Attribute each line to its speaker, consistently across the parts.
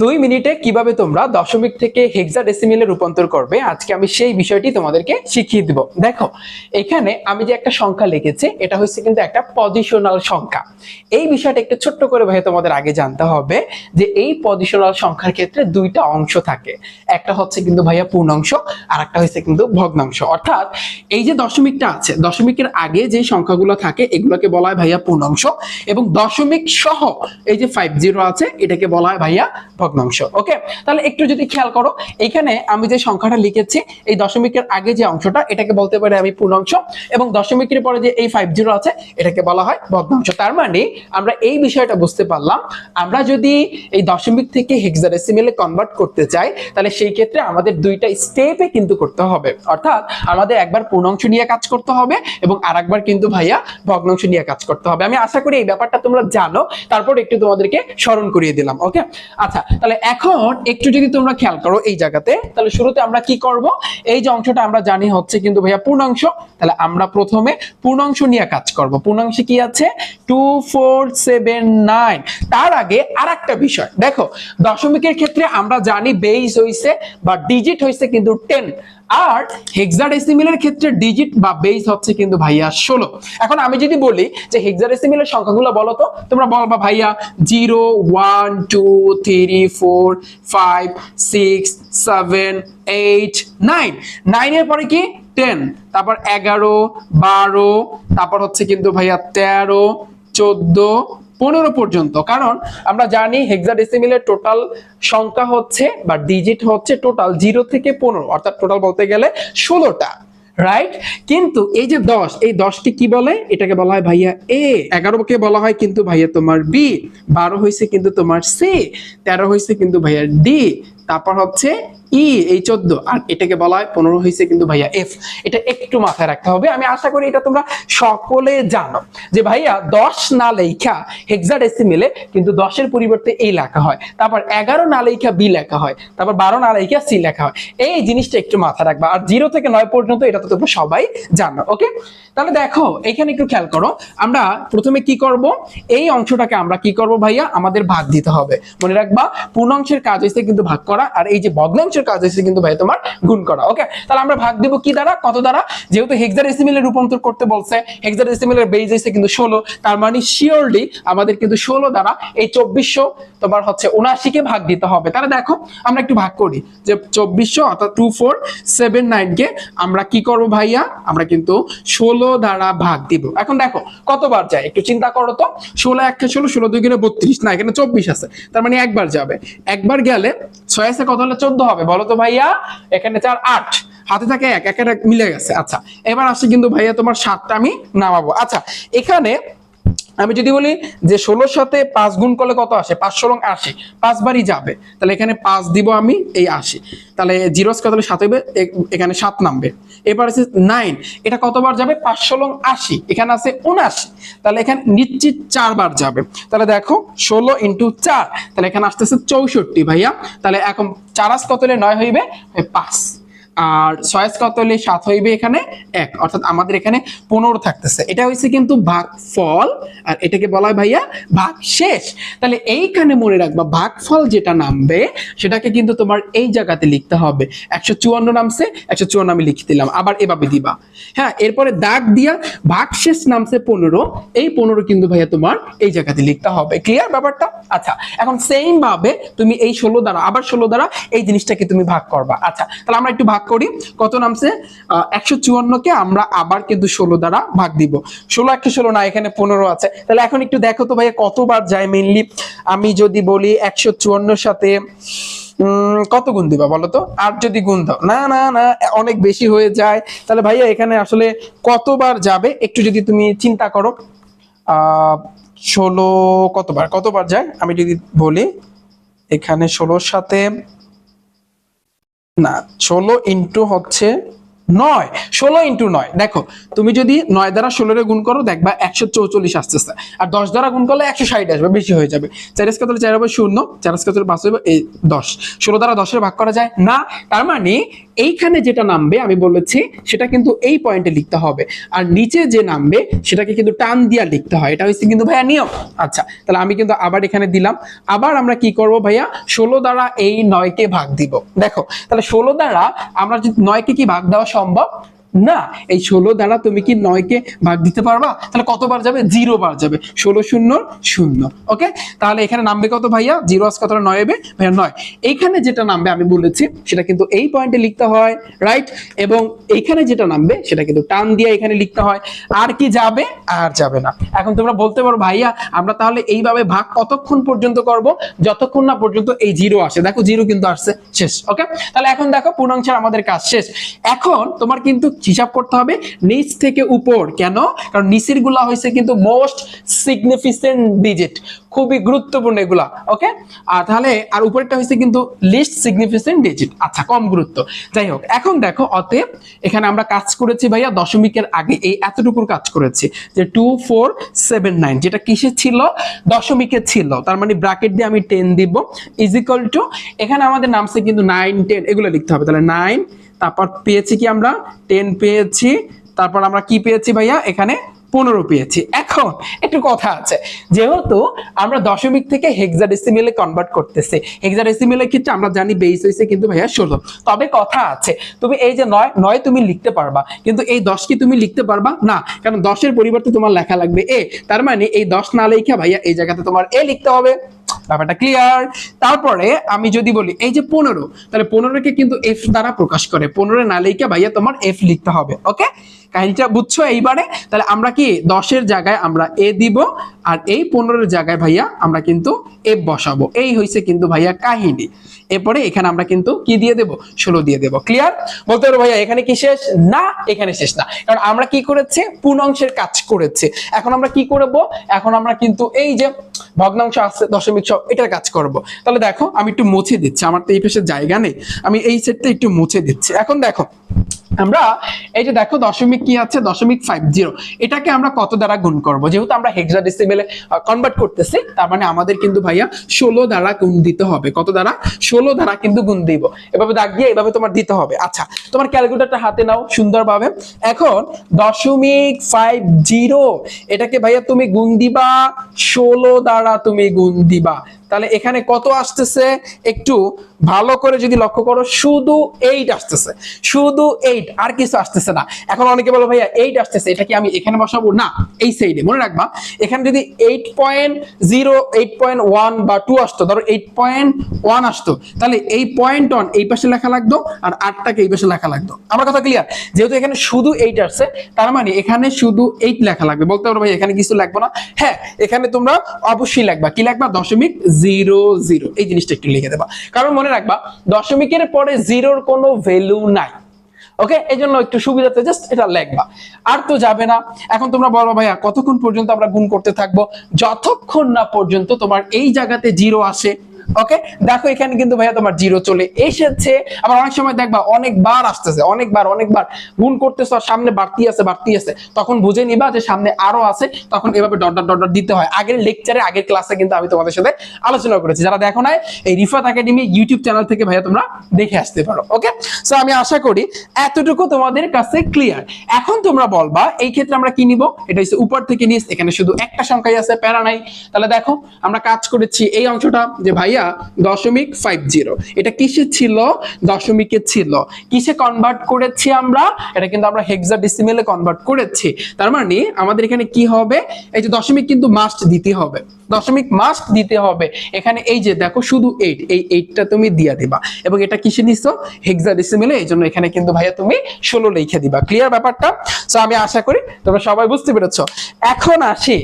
Speaker 1: দুই মিনিটে কীভাবে তোমরা দশমিক থেকে হেক্সাডেসিমেলে রূপান্তর করবে, আজকে আমি সেই বিষয়টি তোমাদেরকে শিখিয়ে দিব। দেখো, এখানে আমি যে একটা সংখ্যা লিখেছি, এটা হচ্ছে কিন্তু একটা পজিশনাল সংখ্যা। এই বিষয়টা একটু ছোট্ট করে ভাই তোমাদের আগে জানতে হবে যে এই পজিশনাল সংখ্যার ক্ষেত্রে দুইটা অংশ থাকে। একটা হচ্ছে কিন্তু ভাইয়া পূর্ণাংশ আর একটা হচ্ছে কিন্তু ভগ্নাংশ। অর্থাৎ এই যে দশমিকটা আছে, দশমিকের আগে যে সংখ্যাগুলো থাকে, এগুলোকে বলা হয় ভাইয়া পূর্ণাংশ এবং দশমিক সহ এই যে ফাইভ জিরো আছে, এটাকে বলা হয় ভাইয়া ভগ্নাংশ। ওকে তাহলে একটু যদি খেয়াল করো, এখানে আমি যে সংখ্যাটা লিখেছি, এই দশমিকের আগে যে অংশটা, এটাকে বলতে পারি আমি পূর্ণাংশ, এবং দশমিকের পরে যে এই ফাইভ জিরো আছে, এটাকে বলা হয় ভগ্নাংশ। তার মানে আমরা এই বিষয়টা বুঝতে পারলাম, আমরা যদি এই দশমিক থেকে হেক্সাডেসিমেলে কনভার্ট করতে চাই, তাহলে সেই ক্ষেত্রে আমাদের দুইটা স্টেপে কিন্তু করতে হবে। অর্থাৎ, আমাদের একবার পূর্ণাংশ নিয়ে কাজ করতে হবে, এবং আরেকবার কিন্তু ভাইয়া ভগ্নাংশ নিয়ে কাজ করতে হবে। আমি আশা করি এই ব্যাপারটা তোমরা জানো, তারপর একটু তোমাদেরকে স্মরণ করিয়ে দিলাম ওকে আচ্ছা তাহলে এখন একটু যদি তোমরা খেয়াল করো এই জায়গাতে, তাহলে শুরুতে আমরা কি করব? এই যে অংশটা আমরা জানি হচ্ছে কিন্তু ভাইয়া পূর্ণাংশ। তাহলে আমরা প্রথমে পূর্ণাংশ নিয়ে কাজ করব। পূর্ণাংশে কি আছে? টু ফোর সেভেন নাইন তার আগে আর একটা বিষয়। দেখো, দশমিকের ক্ষেত্রে আমরা জানি বেস হইছে বা ডিজিট হইছে কিন্তু টেন আর হেক্সাডেসিমেলের ক্ষেত্রে ডিজিট বা বেস হচ্ছে কিন্তু ভাইয়া ষোলো। এখন আমি যদি বলি যে হেক্সাডেসিমেলের সংখ্যাগুলো বলো তো, তোমরা বলবা ভাইয়া zero one two three four five six seven eight nine নাইনের পরে কি? টেন তারপর এগারো, বারো, তারপর হচ্ছে কিন্তু ভাইয়া তেরো, চোদ্দ পনেরো পর্যন্ত। কারণ আমরা জানি হেক্সাডেসিমেলের টোটাল সংখ্যা হচ্ছে বা ডিজিট হচ্ছে টোটাল জিরো থেকে পনেরো, অর্থাৎ টোটাল বলতে গেলে ষোলোটা রাইট কিন্তু এই যে দশ, এই দশটি কি বলে? এটাকে বলা হয় ভাইয়া এ এগারোকে বলা হয় কিন্তু ভাইয়া তোমার বি বারো হয়েছে কিন্তু তোমার সি তেরো হয়েছে কিন্তু ভাইয়া ডি তারপর হচ্ছে ই, এই চোদ্দ। আর এটাকে বলা হয় পনেরো হয়েছে কিন্তু ভাইয়া এফ। এটা একটু মাথায় রাখতে হবে। আমি আশা করি এটা তোমরা সকলে জানো যে ভাইয়া দশ না লেখা হেক্সাডেসিমেলে কিন্তু দশের পরিবর্তে এই লেখা হয়। তারপর এগারো না লেখা বি লেখা হয়। তারপর বারো না লেখা সি লেখা হয়। এই জিনিসটা একটু মাথায় রাখবা। আর জিরো থেকে নয় পর্যন্ত এটা তো তোমরা সবাই জানো, ওকে? তাহলে দেখো, এখানে একটু খেয়াল করো। আমরা প্রথমে কি করব? এই অংশটাকে আমরা কি করব ভাইয়া? আমাদের ভাগ দিতে হবে। মনে রাখবা, পূর্ণাংশের কাজ হচ্ছে কিন্তু ভাগ করা। আর এই যে ভগ্নাংশের কাজ হচ্ছে কিন্তু ভাই তোমার গুণ করা ওকে তাহলে আমরা ভাগ দিব কি দ্বারা, কত দ্বারা? যেহেতু হেক্সাডেসিমেলে রূপান্তর করতে বলছে হেক্সাডেসিমেলের বেজ হচ্ছে কিন্তু ষোলো, তার মানে শিওরলি আমাদের কিন্তু ষোলো দ্বারা এই চব্বিশশো তোমার হচ্ছে উনাশিকে ভাগ দিতে হবে। তাহলে দেখো, আমরা একটু ভাগ করি, যে চব্বিশশো অর্থাৎ টু ফোর সেভেন নাইনকে আমরা কি করব ভাইয়া? আমরা কিন্তু ষোলো দ্বারা ভাগ দিব। এখন দেখো, কতবার যায়? একটু চিন্তা করো তো। ষোলো একটা ষোলো ষোলো দুই কিনে বত্রিশ, না, এখানে চব্বিশ আছে। তার মানে একবার যাবে। একবার গেলে ছয় আছে, কত হলে চোদ্দ হবে? বলো তো ভাইয়া? এখানে চার আট। হাতে থাকে এক একটা এক মিলে গেছে। আচ্ছা এবার আসছে কিন্তু ভাইয়া তোমার সাতটা আমি নামাবো। আচ্ছা এখানে আমি যদি বলি যে ষোলোর সাথে পাঁচ গুণ করলে কত আসে? পাঁচশো রং আশি। পাঁচবারই যাবে। তাহলে এখানে পাঁচ দিব আমি এই আশি। তাহলে জিরোস কত হলে সাত হইবে এখানে সাত নামবে। এবার আছে নাইন। এটা কতবার যাবে? পাঁচশো লং আশি। এখানে আছে উনআশি। তাহলে এখানে নিশ্চিত চারবার যাবে। তাহলে দেখো, ষোলো ইন্টু চার। তাহলে এখানে আসতেছে চৌষট্টি ভাইয়া। তাহলে এখন চারাস কত হলে নয় হইবে? পাঁচ। আর ছয়াস কত হলে সাত হইবে এখানে এক। অর্থাৎ আমাদের এখানে পনেরো থাকতেছে। এটা হচ্ছে কিন্তু ভাগ ফল আর এটাকে বলা হয় ভাইয়া ভাগ শেষ তাহলে এইখানে মনে রাখবা, ভাগফল যেটা নামবে, সেটাকে কিন্তু তোমার এই জায়গাতে লিখতে হবে। একশো চুয়ান্ন নামছে, একশো চুয়ান্ন আমি লিখে দিলাম। আবার এভাবে দিবা। হ্যাঁ এরপরে দাগ দিয়া ভাগ শেষ নামছে পনেরো। এই পনেরো কিন্তু ভাইয়া তোমার এই জায়গাতে লিখতে হবে। ক্লিয়ার ব্যাপারটা? আচ্ছা এখন সেম ভাবে তুমি এই ষোলো দ্বারা, আবার ষোলো দ্বারা এই জিনিসটাকে তুমি ভাগ করবা। আচ্ছা তাহলে আমরা একটু ভাগ করি। কত নামছে? একশো চুয়ান্নকে আমরা আবার কিন্তু ষোলো দ্বারা ভাগ দিব। ষোলো, একশো ষোলো না, এখানে পনেরো আছে। তাহলে এখন একটু দেখো তো ভাইয়া কতবার যায় মেনলি আমি যদি বলি একশো চুয়ান্নর সাথে কত গুণ দিবা বলো তো? আর যদি গুণ দাও। না না না, অনেক বেশি হয়ে যায়। তাহলে ভাইয়া এখানে আসলে কতবার যাবে? একটু যদি তুমি চিন্তা করো। ষোলো কতবার? কতবার যায়? আমি যদি বলি, এখানে ষোলোর সাথে না ষোলো ইন্টু হচ্ছে নয়, ষোলো ইন্টু নয়। দেখো, তুমি যদি নয় দ্বারা ষোলোরে গুণ করো, দেখবা একশো চৌচল্লিশ আসতেছে। আর দশ দ্বারা গুণ করলে একশো ষাট আসবে, বেশি হয়ে যাবে। চারিশ কত চার হবে? শূন্য। চারিশ কত পাঁচ হবে? এই দশ। ষোলো দ্বারা দশের ভাগ করা যায়? না। তার মানে এইখানে যেটা নামবে, আমি বলেছি, সেটা কিন্তু এই পয়েন্টে লিখতে হবে। আর নিচে যে নামবে, সেটাকে কিন্তু টান দিয়া লিখতে হয়। এটা হচ্ছে কিন্তু ভাইয়া নিয়ম। আচ্ছা তাহলে আমি কিন্তু আবার এখানে দিলাম। আবার আমরা কি করব ভাইয়া? ষোলো দ্বারা এই নয়কে ভাগ দিব। দেখো, তাহলে ষোলো দ্বারা আমরা যদি নয়কে কি ভাগ দেওয়া সম্ভব। না, এই ষোলো দ্বারা তুমি কি নয়কে ভাগ দিতে পারবা? তাহলে কতবার যাবে? জিরো বার যাবে। ষোলো শূন্য শূন্য ওকে তাহলে এখানে নামবে কত ভাইয়া? জিরো আস কতটা? নয় হবে। ভাইয়া, নয়। এইখানে যেটা নামবে, আমি বলেছি, সেটা কিন্তু এই পয়েন্টে লিখতে হয় রাইট এবং এইখানে যেটা নামবে, সেটা কিন্তু টান দিয়ে এখানে লিখতে হয়। আর কি যাবে? আর যাবে না। এখন তোমরা বলতে পারো, ভাইয়া, আমরা তাহলে এইভাবে ভাগ কতক্ষণ পর্যন্ত করব? যতক্ষণ না পর্যন্ত এই জিরো আসে। দেখো, জিরো কিন্তু আসছে, শেষ ওকে তাহলে এখন দেখো, পূর্ণাংশের আমাদের কাজ শেষ। এখন তোমার কিন্তু হিসাব করতে হবে নিচ থেকে উপর। কেন? কারণ নিচেরগুলা হয়েছে কিন্তু মোস্ট সিগনিফিকেন্ট ডিজিট খুবই গুরুত্বপূর্ণ এগুলা ওকে আর তাহলে, আর উপরেরটা হয়েছে কিন্তু লিস্ট সিগনিফিকেন্ট ডিজিট আচ্ছা কম গুরুত্ব। যাই হোক, এখন দেখো, অতএব এখানে আমরা কাজ করেছি ভাইয়া দশমিকের আগে, এই এতটুকুর কাজ করেছি যে টু ফোর সেভেন নাইন যেটা কিসে ছিল? দশমিকে ছিল। তার মানে ব্র্যাকেট দিয়ে আমি টেন দিব ইজ টু এখানে আমাদের নামছে কিন্তু নাইন টেন এগুলো লিখতে হবে। তাহলে নাইন তারপর পেয়েছি কি আমরা? টেন পেয়েছি। তারপর আমরা কি পেয়েছি ভাইয়া? এখানে পনেরো পেয়েছি। এখন একটু কথা আছে। যেহেতু আমরা দশমিক থেকে হেক্সাডেসিমেলে কনভার্ট করতেছি। হেক্সাডেসিমেলের ক্ষেত্রে আমরা জানি বেস হয়েছে কিন্তু ভাইয়া ষোলো। তবে কথা আছে, তুমি এই যে নয় নয় তুমি লিখতে পারবা। কিন্তু এই দশ কি তুমি লিখতে পারবা? না, কারণ দশের পরিবর্তে তোমার লেখা লাগবে এ। তার মানে এই দশ না লেখা ভাইয়া এই জায়গাতে তোমার এ লিখতে হবে। ব্যাপারটা ক্লিয়ার তারপরে আমি যদি বলি, এই যে পনেরো, তাহলে পনেরোকে কিন্তু এফ দ্বারা প্রকাশ করে। পনেরো না লিখে ভাইয়া তোমার এফ লিখতে হবে ওকে কাহিনীটা বুঝছ এইবারে? তাহলে আমরা কি দশের জায়গায় আমরা এ দিব আর এই পনেরোর জায়গায় ভাইয়া আমরা কিন্তু এফ বসাবো। এই হয়েছে কিন্তু ভাইয়া কাহিনী। এরপরে এখানে আমরা কিন্তু কি দিয়ে দেব? ষোলো দিয়ে দেব। ক্লিয়ার বলতে পারো ভাইয়া, এখানে কি শেষ? না, এখানে শেষ না। কারণ আমরা কি করেছি? পূর্ণাংশের কাজ করেছে। এখন আমরা কি করব? এখন আমরা কিন্তু এই যে ভগ্নাংশ আছে, দশমিক সব, এটার কাজ করব। তাহলে দেখো, আমি একটু মুছে দিচ্ছি। আমার তো এই পাশে জায়গা নেই। আমি এই সেটটা একটু মুছে দিচ্ছি। এখন দেখো আমরা, এই যে দেখো দশমিক কি আছে? দশমিক ফাইভ জিরো এটাকে আমরা কত দ্বারা গুণ করব? যেহেতু আমরা হেক্সা হেক্সাডেসিমেলে কনভার্ট করতেছি, তার মানে আমাদের কিন্তু ভাইয়া ষোলো দ্বারা গুণ দিতে হবে। কত দ্বারা? ষোলো দ্বারা কিন্তু গুণ দিব। এভাবে দাগ দিয়ে এভাবে তোমার দিতে হবে। আচ্ছা তোমার ক্যালকুলেটরটা হাতে নাও সুন্দরভাবে। এখন দশমিক ফাইভ জিরো এটাকে ভাইয়া তুমি গুণ দিবা, ষোলো দ্বারা তুমি গুণ দিবা। তাহলে এখানে কত আসতেছে? একটু ভালো করে যদি লক্ষ্য করো, শুধু এইট আসতেছে। শুধু এইট আর কিছু আসতেছে না। এখন অনেকে বলো, ভাইয়া এইট আসতেছে, এটা কি আমি এখানে বসাবো? না, এই সাইডে মনে রাখবা, এখানে যদি eight point zero eight point one বা টু আসতো, ধরো এইট পয়েন্ট ওয়ান আসতো, তাহলে এই পয়েন্ট ওয়ান এই পাশে লেখা লাগতো, আর আটটাকে এই পাশে লেখা লাগতো। আমার কথা ক্লিয়ার যেহেতু এখানে শুধু এইট আসছে, তার মানে এখানে শুধু এইট লেখা লাগবে। বলতে পারো ভাই এখানে কিছু লাগবে না। হ্যাঁ এখানে তোমরা অবশ্যই লাগবা। কি লাগবা? দশমিক জিরো জিরো। এই জিনিসটা একটু লিখে দেবা। কারণ মনে রাখবা, দশমিকের পরে জিরোর কোনো ভ্যালু নাই। ওকে এই জন্য একটু সুবিধাতে জাস্ট এটা লেখবা। আর তো যাবে না। এখন তোমরা বলো ভাইয়া, কতক্ষণ পর্যন্ত আমরা গুণ করতে থাকব? যতক্ষণ না পর্যন্ত তোমার এই জায়গাতে জিরো আসে ওকে দেখো, এখানে কিন্তু ভাইয়া তোমার জিরো চলে এসেছে। আবার অনেক সময় দেখবা, অনেকবার আসতেছে, অনেকবার অনেকবার। গুণ করতেছে, আর সামনে বাড়তি আছে বাড়তি আছে। তখন বুঝে নিবা যে সামনে আরও আছে, তখন এভাবে ডট ডট ডট দিতে হয়। আগের লেকচারে আগের ক্লাসে কিন্তু আমি তোমাদের সাথে আলোচনা করেছি। যারা দেখো নাই, এই রিফাত একাডেমি ইউটিউব চ্যানেল থেকে ভাইয়া তোমরা দেখে আসতে পারো ওকে সো আমি আশা করি এতটুকু তোমাদের কাছে ক্লিয়ার এখন তোমরা বলবা, এই ক্ষেত্রে আমরা কি নিব? এটা হচ্ছে উপর থেকে নিচ, এখানে শুধু একটা সংখ্যাই আছে, প্যারা নাই। তাহলে দেখো, আমরা কাজ করেছি এই অংশটা, যে ভাইয়া দশমিক ফাইভ জিরো এটা কিসে ছিল? দশমিকে ছিল। কিসে কনভার্ট করেছি আমরা? এটা কিন্তু আমরা হেক্সা ডিসিমেলে কনভার্ট করেছি। তার মানে আমাদের এখানে কি হবে? এই যে দশমিক কিন্তু মাস্ট দিতে হবে। দশমিক মাস্ট দিতে হবে। এখানে এই যে দেখো শুধু এইট এই এইটটা তুমি দিয়া দিবা। এবং এটা কিসে নিছো? হেক্সা ডিসিমেলে এই জন্য এখানে কিন্তু ভাইয়া তুমি ষোলো লিখে দিবা। ক্লিয়ার ব্যাপারটা? সো আমি আশা করি তোমরা সবাই বুঝতে পেরেছ। এখন আসি।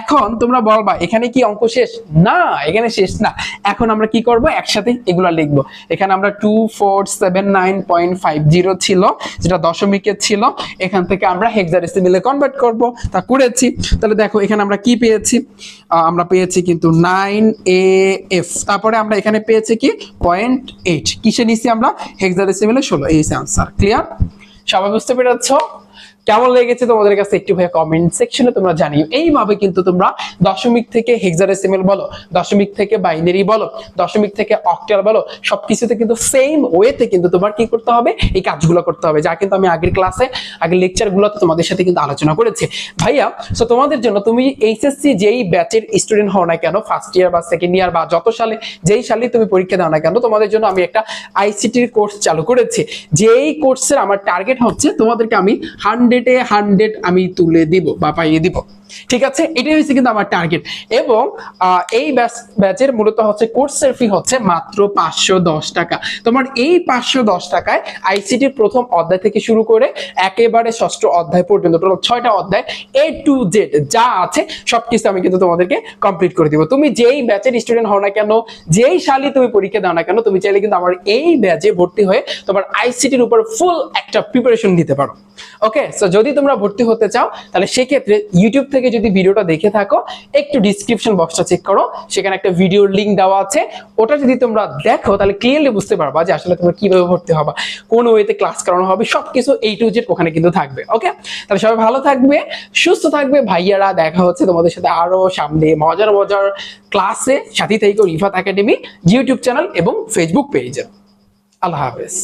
Speaker 1: এখন তোমরা বলবা, এখানে কি অঙ্ক শেষ? না, এখানে শেষ না। এখন আমরা কি করব? একসাথে এগুলা লিখব। এখানে আমরা two four seven nine point five zero ছিল, যেটা দশমিকের ছিল। এখান থেকে আমরা হেক্সাডেসিমেলে কনভার্ট করব। তা করেছি। তাহলে দেখো, এখানে আমরা কি পেয়েছি? আমরা পেয়েছি কিন্তু নাইন এ এফ তারপরে আমরা এখানে পেয়েছি কি? পয়েন্ট এইট কিসে নিচ্ছি আমরা? হেক্সাডেসিমেলে ষোলো। এই আনসার ক্লিয়ার সবাই বুঝতে পেরেছ? কেমন লেগেছে তোমাদের কাছে একটু ভাই কমেন্ট সেকশনে তোমরা জানিও। এইভাবে কিন্তু তোমরা দশমিক থেকে হেক্সাডেসিমেল বলো, দশমিক থেকে বাইনারি বলো, দশমিক থেকে অক্টাল বলো, সবকিছুতে কিন্তু সেম ওয়েতে কিন্তু তোমার কি করতে হবে? এই কাজগুলো করতে হবে, যা কিন্তু আমি আগের ক্লাসে আগের লেকচারগুলোতে তোমাদের সাথে কিন্তু আলোচনা করেছি। ভাইয়া সো তোমাদের জন্য তুমি এইচএসসি যেই ব্যাচের স্টুডেন্ট হও না কেন ফার্স্ট ইয়ার বা সেকেন্ড ইয়ার বা যত সালে, যেই সালে তুমি পরীক্ষা দাও না কেন, তোমাদের জন্য আমি একটা আইসিটির কোর্স চালু করেছি। যেই কোর্সের আমার টার্গেট হচ্ছে, তোমাদেরকে আমি হান্ড্রেডে হান্ড্রেড আমি তুলে দিব বা পাইয়ে দিব। ঠিক আছে? এটাই হচ্ছে কিন্তু আমার টার্গেট এবং এই ব্যাচের মূলত হচ্ছে কোর্সের ফি হচ্ছে মাত্র পাঁচশো দশ টাকা। তোমার এই পাঁচশো দশ টাকায় আইসিটির প্রথম অধ্যায় থেকে শুরু করে একেবারে ষষ্ঠ অধ্যায় পর্যন্ত, টোটাল ছয়টা অধ্যায় এ টু জেড যা আছে, সবকিছু আমি কিন্তু তোমাদেরকে কমপ্লিট করে দিব। তুমি যেই ব্যাচের স্টুডেন্ট হও না কেন, যেই সালে তুমি পরীক্ষা দাও না কেন, তুমি চাইলে কিন্তু আমার এই ব্যাচে ভর্তি হয়ে তোমার আইসিটির উপর ফুল একটা প্রিপারেশন নিতে পারো। ওকে সো যদি তোমরা ভর্তি হতে চাও, তাহলে সেক্ষেত্রে ইউটিউব থেকে যদি ভিডিওটা দেখে থাকো, একটু ডিসক্রিপশন বক্সটা চেক করো। সেখানে একটা ভিডিওর লিংক দেওয়া আছে। ওটা যদি তোমরা দেখো, তাহলে ক্লিয়ারলি বুঝতে পারবা যে আসলে তোমরা কীভাবে ভর্তি হবা, কোন ওয়েতে ক্লাস করানো হবে, সবকিছু এই টু জেড ওখানে কিন্তু থাকবে ওকে তাহলে সবাই ভালো থাকবে, সুস্থ থাকবে। ভাইয়ারা, দেখা হচ্ছে তোমাদের সাথে আরও সামনে মজার মজার ক্লাসে সাথী থেকে রিফাত একাডেমি ইউটিউব চ্যানেল এবং ফেসবুক পেজে আল্লাহ হাফেজ।